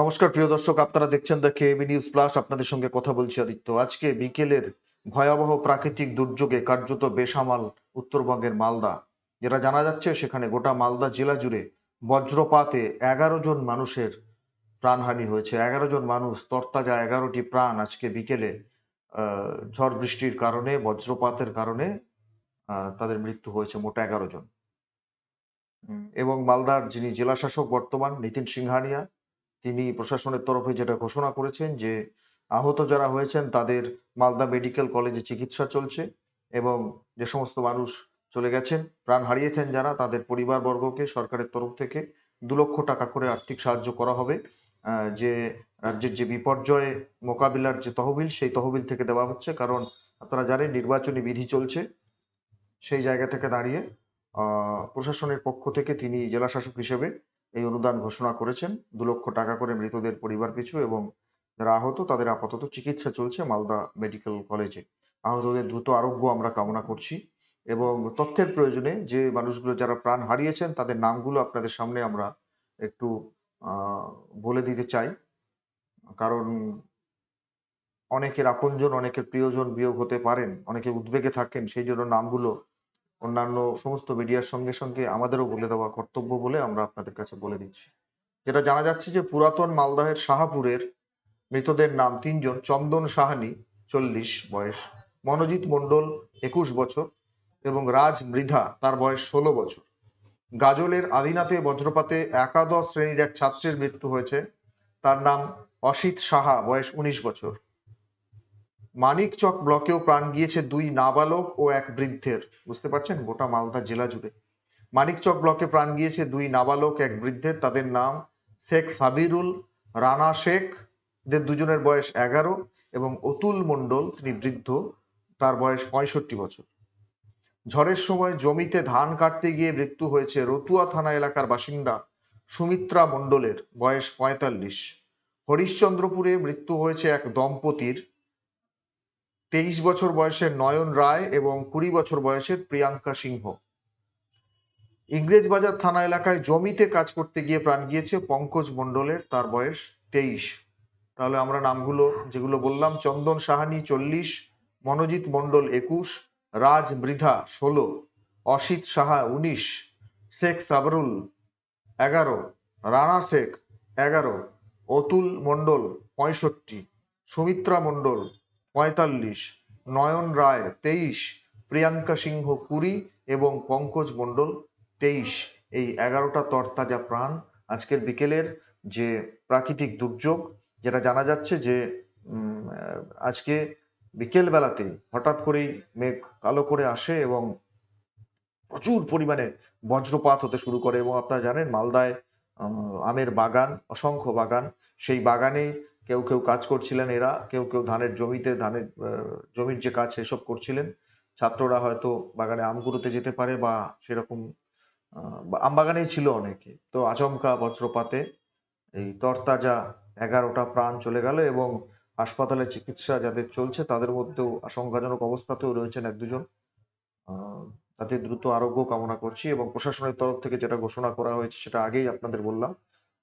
নমস্কার, প্রিয় দর্শক। আপনারা দেখছেন দ্য কেবি নিউজ প্লাস আপনাদের সঙ্গে কথা বলছি আদিত্য। আজকে বিকেলের ভয়াবহ প্রাকৃতিক দুর্যোগে কার্যত বেসামাল উত্তরবঙ্গের মালদা। যেটা জানা যাচ্ছে, সেখানে গোটা মালদা জেলা জুড়ে বজ্রপাতে এগারো জন মানুষের প্রাণহানি হয়েছে। এগারো জন মানুষ, তরতাজা এগারোটি প্রাণ আজকে বিকেলে ঝড় বৃষ্টির কারণে, বজ্রপাতের কারণে তাদের মৃত্যু হয়েছে মোট এগারো জন। এবং মালদার যিনি জেলা শাসক বর্তমান, নিতিন সিংহানিয়া তিনি প্রশাসনের তরফে যেটা ঘোষণা করেছেন যে, আহত যারা হয়েছেন তাদের মালদা মেডিকেল কলেজে চিকিৎসা চলছে এবং যে সমস্ত মানুষ চলে গেছেন, প্রাণ হারিয়েছেন যারা, তাদের পরিবারবর্গকে সরকারের তরফ থেকে দু লক্ষ টাকা করে আর্থিক সাহায্য করা হবে। যে রাজ্যের যে বিপর্যয় মোকাবিলার যে তহবিল, সেই তহবিল থেকে দেওয়া হচ্ছে। কারণ আপনারা জানেন, নির্বাচনী বিধি চলছে। সেই জায়গা থেকে দাঁড়িয়ে প্রশাসনের পক্ষ থেকে তিনি জেলা শাসক হিসেবে এই অনুদান ঘোষণা করেছেন। দু লক্ষ টাকা করে মৃতদের পরিবার পিছু এবং যারা আহত তাদের আপাতত চিকিৎসা চলছে মালদা মেডিকেল কলেজে। আহতদের দ্রুত আরোগ্য আমরা কামনা করছি এবং তথ্যের প্রয়োজনে যে মানুষগুলো যারা প্রাণ হারিয়েছেন তাদের নামগুলো আপনাদের সামনে আমরা একটু বলে দিতে চাই। কারণ অনেকের আপনজন, অনেকের প্রিয়জন বিয়োগ হতে পারেন, অনেকে উদ্বেগে থাকেন, সেই জন্য নামগুলো অন্যান্য সমস্ত মিডিয়ার সঙ্গে সঙ্গে আমাদেরও বলে দেওয়া কর্তব্য বলে আমরা আপনাদের কাছে বলে দিচ্ছি। যেটা জানা যাচ্ছে যে পুরাতন মালদহের শাহাপুরের মৃতদের নাম তিনজন, চন্দন সাহানি চল্লিশ বয়স, মনোজিৎ মণ্ডল একুশ বছর এবং রাজ মৃধা তার বয়স ষোলো বছর। গাজলের আদিনাতে বজ্রপাতে একাদশ শ্রেণির এক ছাত্রের মৃত্যু হয়েছে। তার নাম অসিত সাহা, বয়স উনিশ বছর। মানিকচক ব্লকেও প্রাণ গিয়েছে দুই নাবালক ও এক বৃদ্ধের। বুঝতে পারছেন? গোটা মালদা জেলা জুড়ে। মানিকচক ব্লকে প্রাণ গিয়েছে দুই নাবালক, এক বৃদ্ধের। তাদের নাম শেখ সাবিরুল, রানা শেখ দুজনের বয়স এগারো, এবং অতুল মণ্ডল, তিনি বৃদ্ধ, তার বয়স পঁয়ষট্টি বছর। ঝড়ের সময় জমিতে ধান কাটতে গিয়ে মৃত্যু হয়েছে রতুয়া থানা এলাকার বাসিন্দা সুমিত্রা মণ্ডলের, বয়স পঁয়তাল্লিশ। হরিশ্চন্দ্রপুরে মৃত্যু হয়েছে এক দম্পতির। তেইশ বছর বয়সের নয়ন রায় এবং কুড়ি বছর বয়সের প্রিয়াঙ্কা সিংহ। ইংরেজবাজার থানা এলাকায় জমিতে কাজ করতে গিয়ে প্রাণ গিয়েছে পঙ্কজ মণ্ডলের, তার বয়স তেইশ। তাহলে আমরা নামগুলো, যেগুলো বললাম, চন্দন সাহানি চল্লিশ, মনোজিৎ মণ্ডল একুশ, রাজ মৃধা ষোলো, অসিত সাহা উনিশ, শেখ সাবরুল এগারো, রানা শেখ এগারো, অতুল মণ্ডল পঁয়ষট্টি, সুমিত্রা মণ্ডল পঁয়তাল্লিশ, নয়ন রায় তেইশ, প্রিয়াঙ্কা সিংহ কুড়ি এবং পঙ্কজ মণ্ডল তেইশ। এই এগারোটা তরতাজা প্রাণ আজকের বিকেলের যে প্রাকৃতিক দুর্যোগ, যেটা জানা যাচ্ছে যে আজকে বিকেল বেলাতে হঠাৎ করেই মেঘ কালো করে আসে এবং প্রচুর পরিমাণে বজ্রপাত হতে শুরু করে এবং আপনারা জানেন মালদায় আমের বাগান, অসংখ্য বাগান, সেই বাগানে কেউ কেউ কাজ করছিলেন এরা, কেউ কেউ ধানের জমিতে, ধানের জমির যে কাজ সেসব করছিলেন। ছাত্ররা হয়তো বাগানে আম কুড়োতে যেতে পারে বা সেরকম আম বাগানেই ছিল অনেকে। তো আচমকা বজ্রপাতে এই তরতাজা এগারোটা প্রাণ চলে গেল এবং হাসপাতালে চিকিৎসা যাদের চলছে তাদের মধ্যেও আশঙ্কাজনক অবস্থাতেও রয়েছেন এক দুজন। তাদের দ্রুত আরোগ্য কামনা করছি এবং প্রশাসনের তরফ থেকে যেটা ঘোষণা করা হয়েছে সেটা আগেই আপনাদের বললাম।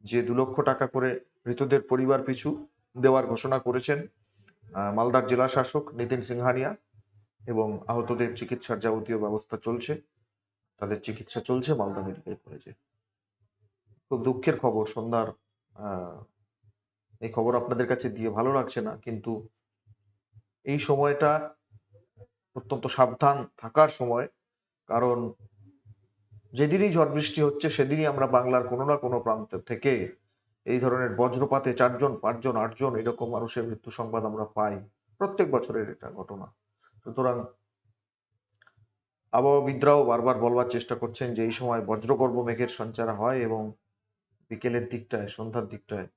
যে দু লক্ষ টাকা করে মৃতদের পরিবার পিছু দেওয়ার ঘোষণা করেছেন মালদার জেলা শাসক নিতিন সিংহানিয়া এবং আহতদের চিকিৎসার যাবতীয় ব্যবস্থা চলছে। তাদের চিকিৎসা চলছে, মালদা মেডিকেল কলেজে। খুব দুঃখের খবর, সন্ধ্যার এই খবর আপনাদের কাছে দিয়ে ভালো লাগছে না, কিন্তু এই সময়টা অত্যন্ত সাবধান থাকার সময়, কারণ যেদিনই ঝড় বৃষ্টি হচ্ছে, সেদিনই আমরা বাংলার কোনো না কোনো প্রান্ত থেকে এই ধরনের বজ্রপাতে চারজন, পাঁচজন, আটজন এরকম মানুষের মৃত্যু সংবাদ আমরা পাই। প্রত্যেক বছরের এটা ঘটনা। সুতরাং আবহাওয়াবিদরাও বারবার বলবার চেষ্টা করছেন যে এই সময় বজ্রগর্ভ মেঘের সঞ্চার হয় এবং বিকেলের দিকটায়, সন্ধ্যার দিকটায়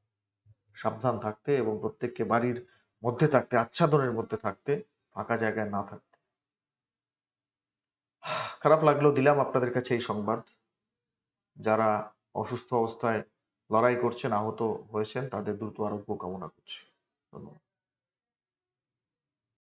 সাবধান থাকতে এবং প্রত্যেককে বাড়ির মধ্যে থাকতে, আচ্ছাদনের মধ্যে থাকতে, ফাঁকা জায়গায় না থাকতে। খারাপ লাগল দিলাম আপনাদের কাছে এই সংবাদ। যারা অসুস্থ অবস্থায় লড়াই করছেন, আহত হয়েছেন, তাদের দ্রুত আরোগ্য কামনা করছি। ধন্যবাদ।